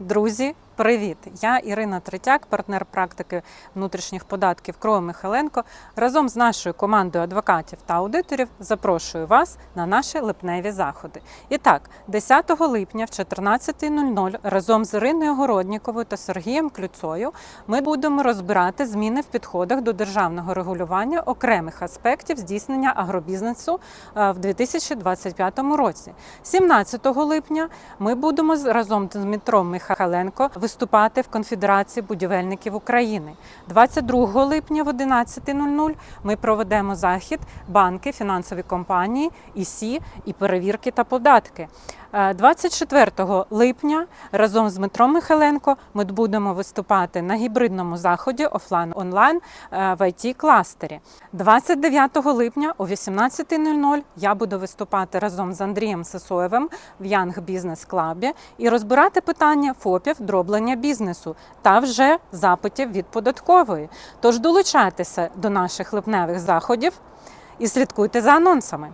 Друзі, привіт! Я Ірина Третяк, партнер практики внутрішніх податків Крова Михайленко. Разом з нашою командою адвокатів та аудиторів запрошую вас на наші липневі заходи. І так, 10 липня в 14.00 разом з Іриною Городніковою та Сергієм Клюцою ми будемо розбирати зміни в підходах до державного регулювання окремих аспектів здійснення агробізнесу е, в 2025 році. 17 липня ми будемо разом з Дмитром Михайленко виступати в Конфедерації будівельників України. 22 липня в 11.00 ми проведемо захід банки, фінансові компанії, ІСІ і перевірки та податки. Е, 24 липня разом з Дмитром Михайленко ми будемо виступати на гібридному заході офлайн онлайн е, в it кластері. 29 липня о 18.00 я буду виступати разом з Андрієм Сисоєвим в Young Business Club і розбирати питання ФОПів дроблення бізнесу та вже запитів від податкової. Тож долучайтеся до наших липневих заходів і слідкуйте за анонсами.